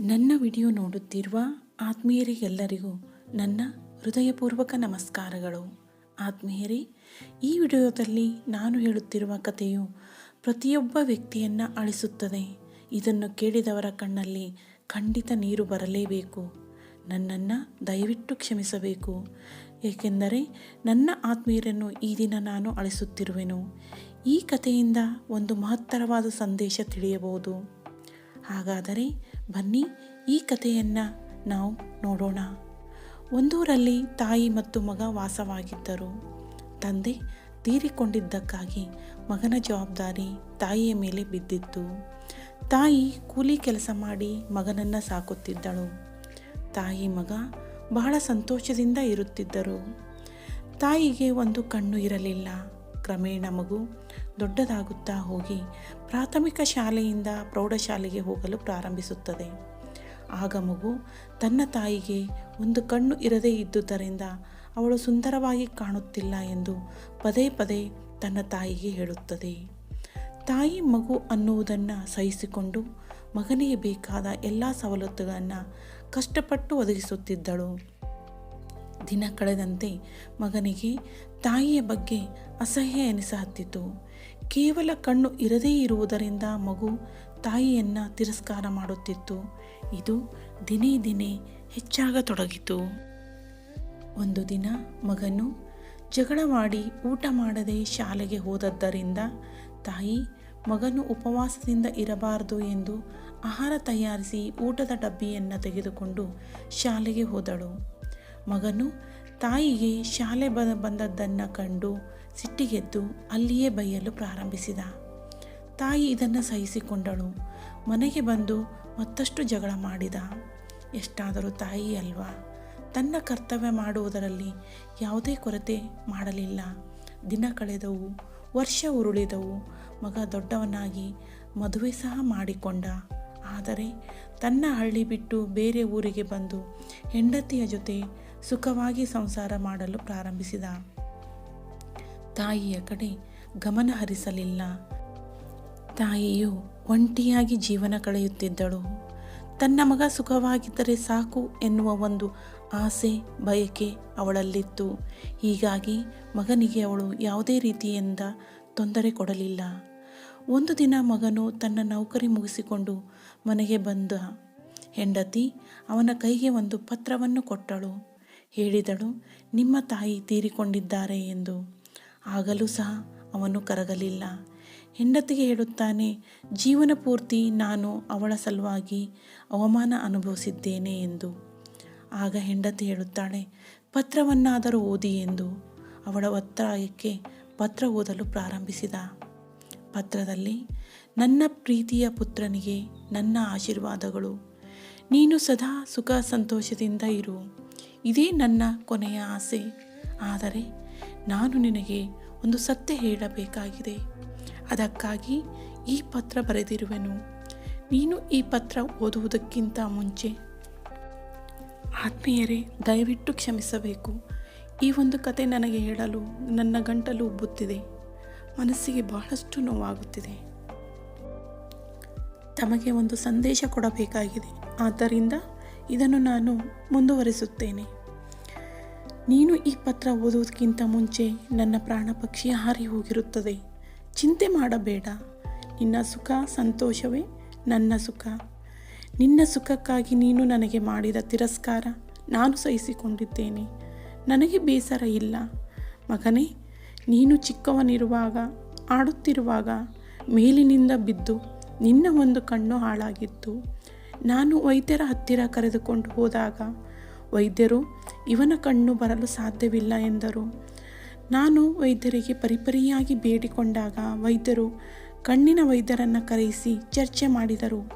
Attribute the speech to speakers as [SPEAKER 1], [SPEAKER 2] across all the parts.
[SPEAKER 1] ನನ್ನ ವಿಡಿಯೋ ನೋಡುತ್ತಿರುವ ಆತ್ಮೀಯರಿಗೆಲ್ಲರಿಗೂ ನನ್ನ ಹೃದಯಪೂರ್ವಕ ನಮಸ್ಕಾರಗಳು. ಆತ್ಮೀಯರೇ, ಈ ವಿಡಿಯೋದಲ್ಲಿ ನಾನು ಹೇಳುತ್ತಿರುವ ಕಥೆಯು ಪ್ರತಿಯೊಬ್ಬ ವ್ಯಕ್ತಿಯನ್ನು ಅಳಿಸುತ್ತದೆ. ಇದನ್ನು ಕೇಳಿದವರ ಕಣ್ಣಲ್ಲಿ ಖಂಡಿತ ನೀರು ಬರಲೇಬೇಕು. ನನ್ನನ್ನು ದಯವಿಟ್ಟು ಕ್ಷಮಿಸಬೇಕು. ಏಕೆಂದರೆ ನನ್ನ ಆತ್ಮೀಯರನ್ನು ಈ ದಿನ ನಾನು ಅಳಿಸುತ್ತಿರುವೆನು. ಈ ಕಥೆಯಿಂದ ಒಂದು ಮಹತ್ತರವಾದ ಸಂದೇಶ ತಿಳಿಯಬಹುದು. ಹಾಗಾದರೆ ಬನ್ನಿ, ಈ ಕಥೆಯನ್ನು ನಾವು ನೋಡೋಣ. ಒಂದೂರಲ್ಲಿ ತಾಯಿ ಮತ್ತು ಮಗ ವಾಸವಾಗಿದ್ದರು. ತಂದೆ ತೀರಿಕೊಂಡಿದ್ದಕ್ಕಾಗಿ ಮಗನ ಜವಾಬ್ದಾರಿ ತಾಯಿಯ ಮೇಲೆ ಬಿದ್ದಿತ್ತು. ತಾಯಿ ಕೂಲಿ ಕೆಲಸ ಮಾಡಿ ಮಗನನ್ನು ಸಾಕುತ್ತಿದ್ದಳು. ತಾಯಿ ಮಗ ಬಹಳ ಸಂತೋಷದಿಂದ ಇರುತ್ತಿದ್ದರು. ತಾಯಿಗೆ ಒಂದು ಕಣ್ಣು ಇರಲಿಲ್ಲ. ಕ್ರಮೇಣ ಮಗು ದೊಡ್ಡದಾಗುತ್ತಾ ಹೋಗಿ ಪ್ರಾಥಮಿಕ ಶಾಲೆಯಿಂದ ಪ್ರೌಢಶಾಲೆಗೆ ಹೋಗಲು ಪ್ರಾರಂಭಿಸುತ್ತದೆ. ಆಗ ಮಗು ತನ್ನ ತಾಯಿಗೆ ಒಂದು ಕಣ್ಣು ಇರದೇ ಇದ್ದುದರಿಂದ ಅವಳು ಸುಂದರವಾಗಿ ಕಾಣುತ್ತಿಲ್ಲ ಎಂದು ಪದೇ ಪದೇ ತನ್ನ ತಾಯಿಗೆ ಹೇಳುತ್ತದೆ. ತಾಯಿ ಮಗು ಅನ್ನುವುದನ್ನು ಸಹಿಸಿಕೊಂಡು ಮಗನಿಗೆ ಬೇಕಾದ ಎಲ್ಲ ಸವಲತ್ತುಗಳನ್ನು ಕಷ್ಟಪಟ್ಟು ಒದಗಿಸುತ್ತಿದ್ದಳು. ದಿನ ಕಳೆದಂತೆ ಮಗನಿಗೆ ತಾಯಿಯ ಬಗ್ಗೆ ಅಸಹ್ಯ ಎನಿಸಹತ್ತಿತು ಕೇವಲ ಕಣ್ಣು ಇರದೇ ಇರುವುದರಿಂದ ಮಗು ತಾಯಿಯನ್ನು ತಿರಸ್ಕಾರ ಮಾಡುತ್ತಿತ್ತು. ಇದು ದಿನೇ ದಿನೇ ಹೆಚ್ಚಾಗತೊಡಗಿತು. ಒಂದು ದಿನ ಮಗನು ಜಗಳವಾಡಿ ಊಟ ಮಾಡದೆ ಶಾಲೆಗೆ ಹೋದದ್ದರಿಂದ ತಾಯಿ ಮಗನು ಉಪವಾಸದಿಂದ ಇರಬಾರದು ಎಂದು ಆಹಾರ ತಯಾರಿಸಿ ಊಟದ ಡಬ್ಬಿಯನ್ನು ತೆಗೆದುಕೊಂಡು ಶಾಲೆಗೆ ಹೋದಳು. ಮಗನು ತಾಯಿಗೆ ಶಾಲೆ ಬ, ಬಂದದ್ದನ್ನು ಕಂಡು ಸಿಟ್ಟಿಗೆದ್ದು ಅಲ್ಲಿಯೇ ಬೈಯಲು ಪ್ರಾರಂಭಿಸಿದ. ತಾಯಿ ಇದನ್ನು ಸಹಿಸಿಕೊಂಡಳು. ಮನೆಗೆ ಬಂದು ಮತ್ತಷ್ಟು ಜಗಳ ಮಾಡಿದ. ಎಷ್ಟಾದರೂ ತಾಯಿ ಅಲ್ವಾ? ತನ್ನ ಕರ್ತವ್ಯ ಮಾಡುವುದರಲ್ಲಿ ಯಾವುದೇ ಕೊರತೆ ಮಾಡಲಿಲ್ಲ. ದಿನ ಕಳೆದವು, ವರ್ಷ ಉರುಳಿದವು. ಮಗ ದೊಡ್ಡವನಾಗಿ ಮದುವೆ ಸಹ ಮಾಡಿಕೊಂಡ. ಆದರೆ ತನ್ನ ಹಳ್ಳಿ ಬಿಟ್ಟು ಬೇರೆ ಊರಿಗೆ ಬಂದು ಹೆಂಡತಿಯ ಜೊತೆ ಸುಖವಾಗಿ ಸಂಸಾರ ಮಾಡಲು ಪ್ರಾರಂಭಿಸಿದ. ತಾಯಿಯ ಕಡೆ ಗಮನ ಹರಿಸಲಿಲ್ಲ. ತಾಯಿಯು ಒಂಟಿಯಾಗಿ ಜೀವನ ಕಳೆಯುತ್ತಿದ್ದಳು. ತನ್ನ ಮಗ ಸುಖವಾಗಿದ್ದರೆ ಸಾಕು ಎನ್ನುವ ಒಂದು ಆಸೆ, ಬಯಕೆ ಅವಳಲ್ಲಿತ್ತು. ಹೀಗಾಗಿ ಮಗನಿಗೆ ಅವಳು ಯಾವುದೇ ರೀತಿಯಿಂದ ತೊಂದರೆ ಕೊಡಲಿಲ್ಲ. ಒಂದು ದಿನ ಮಗನು ತನ್ನ ನೌಕರಿ ಮುಗಿಸಿಕೊಂಡು ಮನೆಗೆ ಬಂದ ಹೆಂಡತಿ ಅವನ ಕೈಗೆ ಒಂದು ಪತ್ರವನ್ನು ಕೊಟ್ಟಳು. ಹೇಳಿದಳು, ನಿಮ್ಮ ತಾಯಿ ತೀರಿಕೊಂಡಿದ್ದಾರೆ ಎಂದು. ಆಗಲೂ ಸಹ ಅವನು ಕರಗಲಿಲ್ಲ. ಹೆಂಡತಿಗೆ ಹೇಳುತ್ತಾನೆ, ಜೀವನ ಪೂರ್ತಿ ನಾನು ಅವಳ ಸಲುವಾಗಿ ಅವಮಾನ ಅನುಭವಿಸಿದ್ದೇನೆ ಎಂದು. ಆಗ ಹೆಂಡತಿ ಹೇಳುತ್ತಾಳೆ, ಪತ್ರವನ್ನಾದರೂ ಓದಿ ಎಂದು. ಅವಳ ಒತ್ತಾಯಕ್ಕೆ ಪತ್ರ ಓದಲು ಪ್ರಾರಂಭಿಸಿದ. ಪತ್ರದಲ್ಲಿ, ನನ್ನ ಪ್ರೀತಿಯ ಪುತ್ರನಿಗೆ ನನ್ನ ಆಶೀರ್ವಾದಗಳು. ನೀನು ಸದಾ ಸುಖ ಸಂತೋಷದಿಂದ ಇರು. ಇದೇ ನನ್ನ ಕೊನೆಯ ಆಸೆ. ಆದರೆ ನಾನು ನಿನಗೆ ಒಂದು ಸತ್ಯ ಹೇಳಬೇಕಾಗಿದೆ. ಅದಕ್ಕಾಗಿ ಈ ಪತ್ರ ಬರೆದಿರುವೆನು. ನೀನು ಈ ಪತ್ರ ಓದುವುದಕ್ಕಿಂತ ಮುಂಚೆ ಆತ್ಮೀಯರೇ, ದಯವಿಟ್ಟು ಕ್ಷಮಿಸಬೇಕು. ಈ ಒಂದು ಕತೆ ನನಗೆ ಹೇಳಲು, ನನ್ನ ಗಂಟಲು ಉಬ್ಬುತ್ತಿದೆ ಮನಸ್ಸಿಗೆ ಬಹಳಷ್ಟು ನೋವಾಗುತ್ತಿದೆ. ತಮಗೆ ಒಂದು ಸಂದೇಶ ಕೊಡಬೇಕಾಗಿದೆ. ಆದ್ದರಿಂದ ಇದನ್ನು ನಾನು ಮುಂದುವರಿಸುತ್ತೇನೆ. ನೀನು ಈ ಪತ್ರ ಓದುವುದಕ್ಕಿಂತ ಮುಂಚೆ ನನ್ನ ಪ್ರಾಣ ಪಕ್ಷಿ ಹಾರಿ ಹೋಗಿರುತ್ತದೆ. ಚಿಂತೆ ಮಾಡಬೇಡ. ನಿನ್ನ ಸುಖ ಸಂತೋಷವೇ ನನ್ನ ಸುಖ. ನಿನ್ನ ಸುಖಕ್ಕಾಗಿ ನೀನು ನನಗೆ ಮಾಡಿದ ತಿರಸ್ಕಾರ ನಾನು ಸಹಿಸಿಕೊಂಡಿದ್ದೇನೆ. ನನಗೆ ಬೇಸರ ಇಲ್ಲ. ಮಗನೇ, ನೀನು ಚಿಕ್ಕವನಿರುವಾಗ, ಆಡುತ್ತಿರುವಾಗ, ಮೇಲಿನಿಂದ ಬಿದ್ದು ನಿನ್ನ ಒಂದು ಕಣ್ಣು ಹಾಳಾಗಿತ್ತು. ನಾನು ವೈದ್ಯರ ಹತ್ತಿರ ಕರೆದುಕೊಂಡು ಹೋದಾಗ, ವೈದ್ಯರು, ಇವನ ಕಣ್ಣು ಬರಲು ಸಾಧ್ಯವಿಲ್ಲ ಎಂದರು. ನಾನು ವೈದ್ಯರಿಗೆ ಪರಿಪರಿಯಾಗಿ ಬೇಡಿಕೊಂಡಾಗ, ವೈದ್ಯರು ಕಣ್ಣಿನ ವೈದ್ಯರನ್ನು ಕರೆಯಿಸಿ ಚರ್ಚೆ ಮಾಡಿದರು.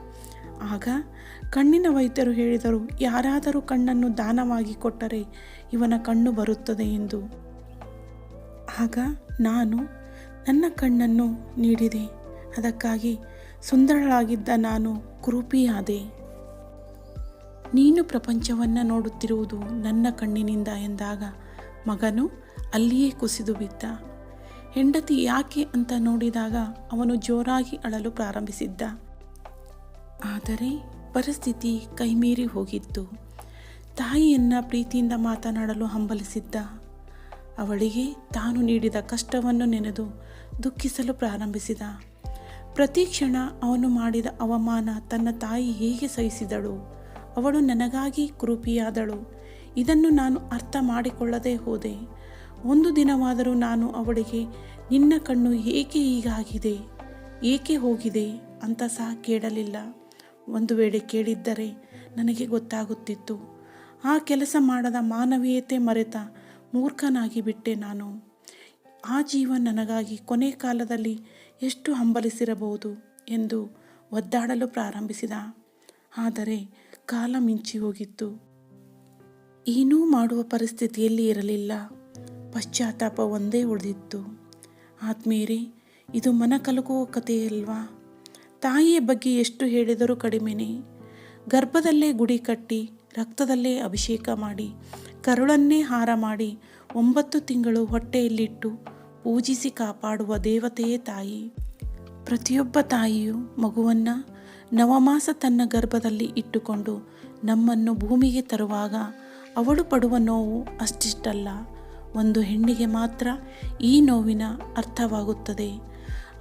[SPEAKER 1] ಆಗ ಕಣ್ಣಿನ ವೈದ್ಯರು ಹೇಳಿದರು, ಯಾರಾದರೂ ಕಣ್ಣನ್ನು ದಾನವಾಗಿ ಕೊಟ್ಟರೆ ಇವನ ಕಣ್ಣು ಬರುತ್ತದೆ ಎಂದು. ಆಗ ನಾನು, ನನ್ನ ಕಣ್ಣನ್ನು ನೀಡಿದೆ, ಅದಕ್ಕಾಗಿ ಸುಂದರಳಾಗಿದ್ದ ನಾನು ಕುರೂಪಿಯಾದೆ ನೀನು ಪ್ರಪಂಚವನ್ನು ನೋಡುತ್ತಿರುವುದು ನನ್ನ ಕಣ್ಣಿನಿಂದ ಎಂದಾಗ ಮಗನು ಅಲ್ಲಿಯೇ ಕುಸಿದು ಬಿದ್ದ. ಹೆಂಡತಿ ಯಾಕೆ ಅಂತ ನೋಡಿದಾಗ ಅವನು ಜೋರಾಗಿ ಅಳಲು ಪ್ರಾರಂಭಿಸಿದ್ದ. ಆದರೆ ಪರಿಸ್ಥಿತಿ ಕೈಮೀರಿ ಹೋಗಿತ್ತು. ತಾಯಿಯನ್ನ ಪ್ರೀತಿಯಿಂದ ಮಾತನಾಡಲು ಹಂಬಲಿಸಿದ್ದ. ಅವಳಿಗೆ ತಾನು ನೀಡಿದ ಕಷ್ಟವನ್ನು ನೆನೆದು ದುಃಖಿಸಲು ಪ್ರಾರಂಭಿಸಿದ. ಪ್ರತಿ ಕ್ಷಣ ಅವನು ಮಾಡಿದ ಅವಮಾನ ತನ್ನ ತಾಯಿ ಹೇಗೆ ಸಹಿಸಿದಳು? ಅವಳು ನನಗಾಗಿ ಕೃಪಿಯಾದಳು. ಇದನ್ನು ನಾನು ಅರ್ಥ ಮಾಡಿಕೊಳ್ಳದೆ ಹೋದೆ. ಒಂದು ದಿನವಾದರೂ ನಾನು ಅವಳಿಗೆ, ನಿನ್ನ ಕಣ್ಣು ಏಕೆ ಹೀಗಾಗಿದೆ? ಏಕೆ ಹೋಗಿದೆ ಅಂತ ಸಹ ಕೇಳಲಿಲ್ಲ. ಒಂದು ವೇಳೆ ಕೇಳಿದ್ದರೆ ನನಗೆ ಗೊತ್ತಾಗುತ್ತಿತ್ತು. ಆ ಕೆಲಸ ಮಾಡದ ಮಾನವೀಯತೆ ಮರೆತ ಮೂರ್ಖನಾಗಿ ಬಿಟ್ಟೆ ನಾನು. ಆ ಜೀವ ನನಗಾಗಿ ಕೊನೆ ಕಾಲದಲ್ಲಿ ಎಷ್ಟು ಹಂಬಲಿಸಿರಬಹುದು ಎಂದು ಒದ್ದಾಡಲು ಪ್ರಾರಂಭಿಸಿದ. ಆದರೆ ಕಾಲ ಮಿಂಚಿ ಹೋಗಿತ್ತು. ಏನೂ ಮಾಡುವ ಪರಿಸ್ಥಿತಿಯಲ್ಲಿ ಇರಲಿಲ್ಲ. ಪಶ್ಚಾತ್ತಾಪ ಒಂದೇ ಉಳಿದಿತ್ತು. ಆತ್ಮೀಯರೇ, ಇದು ಮನ ಕಲಕುವ ಕಥೆಯಲ್ವಾ ತಾಯಿಯ ಬಗ್ಗೆ ಎಷ್ಟು ಹೇಳಿದರೂ ಕಡಿಮೆನೇ. ಗರ್ಭದಲ್ಲೇ ಗುಡಿ ಕಟ್ಟಿ, ರಕ್ತದಲ್ಲೇ ಅಭಿಷೇಕ ಮಾಡಿ, ಕರುಳನ್ನೇ ಹಾರ ಮಾಡಿ, ಒಂಬತ್ತು ತಿಂಗಳು ಹೊಟ್ಟೆಯಲ್ಲಿಟ್ಟು ಪೂಜಿಸಿ ಕಾಪಾಡುವ ದೇವತೆಯೇ ತಾಯಿ. ಪ್ರತಿಯೊಬ್ಬ ತಾಯಿಯು ಮಗುವನ್ನು ನವಮಾಸ ತನ್ನ ಗರ್ಭದಲ್ಲಿ ಇಟ್ಟುಕೊಂಡು ನಮ್ಮನ್ನು ಭೂಮಿಗೆ ತರುವಾಗ ಅವಳು ಪಡುವ ನೋವು ಅಷ್ಟಿಷ್ಟಲ್ಲ. ಒಂದು ಹೆಣ್ಣಿಗೆ ಮಾತ್ರ ಈ ನೋವಿನ ಅರ್ಥವಾಗುತ್ತದೆ.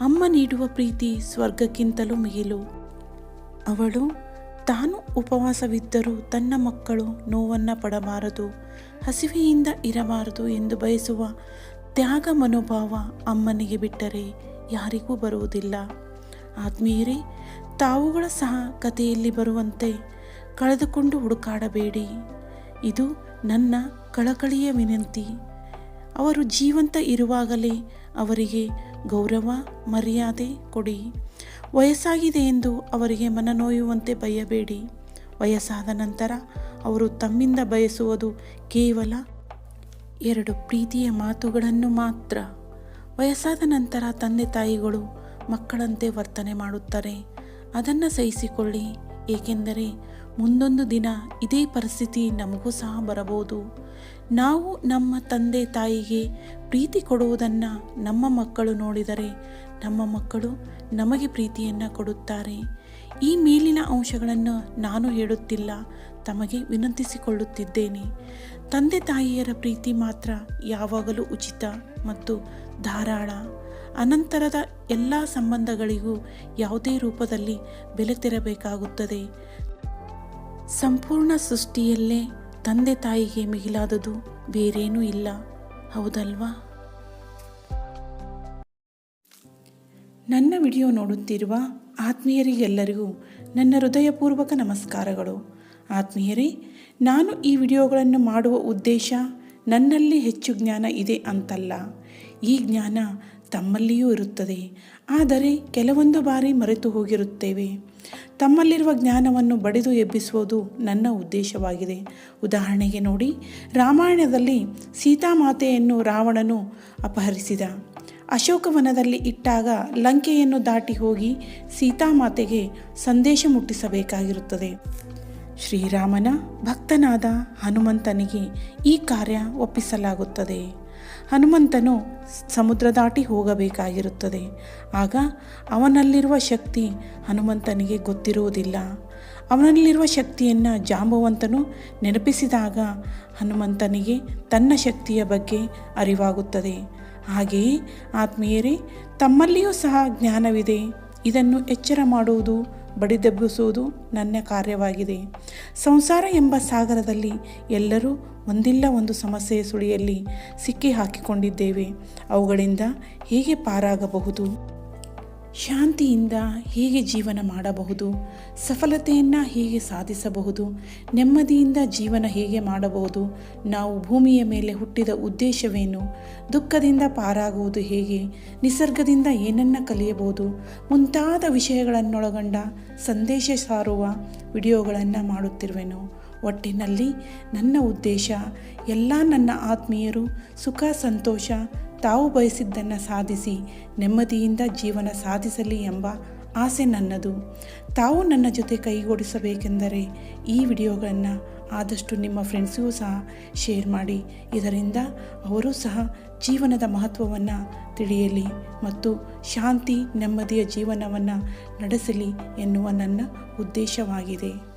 [SPEAKER 1] ಅಮ್ಮ ನೀಡುವ ಪ್ರೀತಿ ಸ್ವರ್ಗಕ್ಕಿಂತಲೂ ಮಿಗಿಲು. ಅವಳು ತಾನು ಉಪವಾಸವಿದ್ದರೂ ತನ್ನ ಮಕ್ಕಳು ನೋವನ್ನು ಪಡಬಾರದು, ಹಸಿವೆಯಿಂದ ಇರಬಾರದು ಎಂದು ಬಯಸುವ ತ್ಯಾಗ ಮನೋಭಾವ ಅಮ್ಮನಿಗೆ ಬಿಟ್ಟರೆ ಯಾರಿಗೂ ಬರುವುದಿಲ್ಲ. ಆತ್ಮೀಯರೇ ತಾವುಗಳ ಸಹ ಕಥೆಯಲ್ಲಿ ಬರುವಂತೆ ಕಳೆದುಕೊಂಡು ಹುಡುಕಾಡಬೇಡಿ. ಇದು ನನ್ನ ಕಳಕಳಿಯ ವಿನಂತಿ. ಅವರು ಜೀವಂತ ಇರುವಾಗಲೇ ಅವರಿಗೆ ಗೌರವ, ಮರ್ಯಾದೆ ಕೊಡಿ. ವಯಸ್ಸಾಗಿದೆ ಎಂದು ಅವರಿಗೆ ಮನನೋಯುವಂತೆ ಬಯ್ಯಬೇಡಿ ವಯಸ್ಸಾದ ನಂತರ ಅವರು ತಮ್ಮಿಂದ ಬಯಸುವುದು ಕೇವಲ ಎರಡು ಪ್ರೀತಿಯ ಮಾತುಗಳನ್ನು ಮಾತ್ರ. ವಯಸ್ಸಾದ ನಂತರ ತಂದೆ ತಾಯಿಗಳು ಮಕ್ಕಳಂತೆ ವರ್ತನೆ ಮಾಡುತ್ತಾರೆ. ಅದನ್ನು ಸಹಿಸಿಕೊಳ್ಳಿ. ಏಕೆಂದರೆ ಮುಂದೊಂದು ದಿನ ಇದೇ ಪರಿಸ್ಥಿತಿ ನಮಗೂ ಸಹ ಬರಬಹುದು. ನಾವು ನಮ್ಮ ತಂದೆ ತಾಯಿಗೆ ಪ್ರೀತಿ ಕೊಡುವುದನ್ನು ನಮ್ಮ ಮಕ್ಕಳು ನೋಡಿದರೆ ನಮ್ಮ ಮಕ್ಕಳು ನಮಗೆ ಪ್ರೀತಿಯನ್ನು ಕೊಡುತ್ತಾರೆ. ಈ ಮೇಲಿನ ಅಂಶಗಳನ್ನು ನಾನು ಹೇಳುತ್ತಿಲ್ಲ, ತಮಗೆ ವಿನಂತಿಸಿಕೊಳ್ಳುತ್ತಿದ್ದೇನೆ. ತಂದೆ ತಾಯಿಯರ ಪ್ರೀತಿ ಮಾತ್ರ ಯಾವಾಗಲೂ ಉಚಿತ ಮತ್ತು ಧಾರಾಳ. ಅನಂತರದ ಎಲ್ಲ ಸಂಬಂಧಗಳಿಗೂ ಯಾವುದೇ ರೂಪದಲ್ಲಿ ಬೆಲೆ ತೆರಬೇಕಾಗುತ್ತದೆ ಸಂಪೂರ್ಣ ಸೃಷ್ಟಿಯಲ್ಲೇ ತಂದೆ ತಾಯಿಗೆ ಮಿಗಿಲಾದದು ಬೇರೇನೂ ಇಲ್ಲ. ಹೌದಲ್ವಾ? ನನ್ನ ವಿಡಿಯೋ ನೋಡುತ್ತಿರುವ ಆತ್ಮೀಯರಿಗೆಲ್ಲರಿಗೂ ನನ್ನ ಹೃದಯಪೂರ್ವಕ ನಮಸ್ಕಾರಗಳು. ಆತ್ಮೀಯರೇ, ನಾನು ಈ ವಿಡಿಯೋಗಳನ್ನು ಮಾಡುವ ಉದ್ದೇಶ ನನ್ನಲ್ಲಿ ಹೆಚ್ಚು ಜ್ಞಾನ ಇದೆ ಅಂತಲ್ಲ. ಈ ಜ್ಞಾನ ತಮ್ಮಲ್ಲಿಯೂ ಇರುತ್ತದೆ. ಆದರೆ ಕೆಲವೊಂದು ಬಾರಿ ಮರೆತು ಹೋಗಿರುತ್ತೇವೆ. ತಮ್ಮಲ್ಲಿರುವ ಜ್ಞಾನವನ್ನು ಬಡಿದು ಎಬ್ಬಿಸುವುದು ನನ್ನ ಉದ್ದೇಶವಾಗಿದೆ. ಉದಾಹರಣೆಗೆ ನೋಡಿ, ರಾಮಾಯಣದಲ್ಲಿ ಸೀತಾಮಾತೆಯನ್ನು ರಾವಣನು ಅಪಹರಿಸಿದ. ಅಶೋಕವನದಲ್ಲಿ ಇಟ್ಟಾಗ ಲಂಕೆಯನ್ನು ದಾಟಿ ಹೋಗಿ ಸೀತಾಮಾತೆಗೆ ಸಂದೇಶ ಮುಟ್ಟಿಸಬೇಕಾಗಿರುತ್ತದೆ. ಶ್ರೀರಾಮನ ಭಕ್ತನಾದ ಹನುಮಂತನಿಗೆ ಈ ಕಾರ್ಯ ಒಪ್ಪಿಸಲಾಗುತ್ತದೆ. ಹನುಮಂತನು ಸಮುದ್ರ ದಾಟಿ ಹೋಗಬೇಕಾಗಿರುತ್ತದೆ. ಆಗ ಅವನಲ್ಲಿರುವ ಶಕ್ತಿ ಹನುಮಂತನಿಗೆ ಗೊತ್ತಿರುವುದಿಲ್ಲ. ಅವನಲ್ಲಿರುವ ಶಕ್ತಿಯನ್ನು ಜಾಂಬವಂತನು ನೆನಪಿಸಿದಾಗ ಹನುಮಂತನಿಗೆ ತನ್ನ ಶಕ್ತಿಯ ಬಗ್ಗೆ ಅರಿವಾಗುತ್ತದೆ. ಹಾಗೆಯೇ ಆತ್ಮೀಯರೇ, ತಮ್ಮಲ್ಲಿಯೂ ಸಹ ಜ್ಞಾನವಿದೆ. ಇದನ್ನು ಎಚ್ಚರ ಮಾಡುವುದು ಬಡಿದೆಬ್ಬಿಸುವುದು ನನ್ನ ಕಾರ್ಯವಾಗಿದೆ. ಸಂಸಾರ ಎಂಬ ಸಾಗರದಲ್ಲಿ ಎಲ್ಲರೂ ಒಂದಿಲ್ಲ ಒಂದು ಸಮಸ್ಯೆಯ ಸುಳಿಯಲ್ಲಿ ಸಿಕ್ಕಿ ಹಾಕಿಕೊಂಡಿದ್ದೇವೆ. ಅವುಗಳಿಂದ ಹೇಗೆ ಪಾರಾಗಬಹುದು? ಶಾಂತಿಯಿಂದ ಹೇಗೆ ಜೀವನ ಮಾಡಬಹುದು? ಸಫಲತೆಯನ್ನು ಹೇಗೆ ಸಾಧಿಸಬಹುದು? ನೆಮ್ಮದಿಯಿಂದ ಜೀವನ ಹೇಗೆ ಮಾಡಬಹುದು? ನಾವು ಭೂಮಿಯ ಮೇಲೆ ಹುಟ್ಟಿದ ಉದ್ದೇಶವೇನು? ದುಃಖದಿಂದ ಪಾರಾಗುವುದು ಹೇಗೆ? ನಿಸರ್ಗದಿಂದ ಏನನ್ನ ಕಲಿಯಬಹುದು? ಮುಂತಾದ ವಿಷಯಗಳನ್ನೊಳಗೊಂಡ ಸಂದೇಶ ಸಾರುವ ವಿಡಿಯೋಗಳನ್ನು ಮಾಡುತ್ತಿರುವೆನು. ಒಟ್ಟಿನಲ್ಲಿ ನನ್ನ ಉದ್ದೇಶ, ಎಲ್ಲ ನನ್ನ ಆತ್ಮೀಯರು ಸುಖ, ಸಂತೋಷ ತಾವು ಬಯಸಿದ್ದನ್ನು ಸಾಧಿಸಿ, ನೆಮ್ಮದಿಯಿಂದ ಜೀವನ ಸಾಧಿಸಲಿ ಎಂಬ ಆಸೆ ನನ್ನದು. ತಾವು ನನ್ನ ಜೊತೆ ಕೈಗೂಡಿಸಬೇಕೆಂದರೆ ಈ ವಿಡಿಯೋಗಳನ್ನು ಆದಷ್ಟು ನಿಮ್ಮ ಫ್ರೆಂಡ್ಸಿಗೂ ಸಹ ಶೇರ್ ಮಾಡಿ. ಇದರಿಂದ ಅವರು ಸಹ ಜೀವನದ ಮಹತ್ವವನ್ನು ತಿಳಿಯಲಿ ಮತ್ತು ಶಾಂತಿ, ನೆಮ್ಮದಿಯ ಜೀವನವನ್ನು ನಡೆಸಲಿ ಎನ್ನುವ ನನ್ನ ಉದ್ದೇಶವಾಗಿದೆ.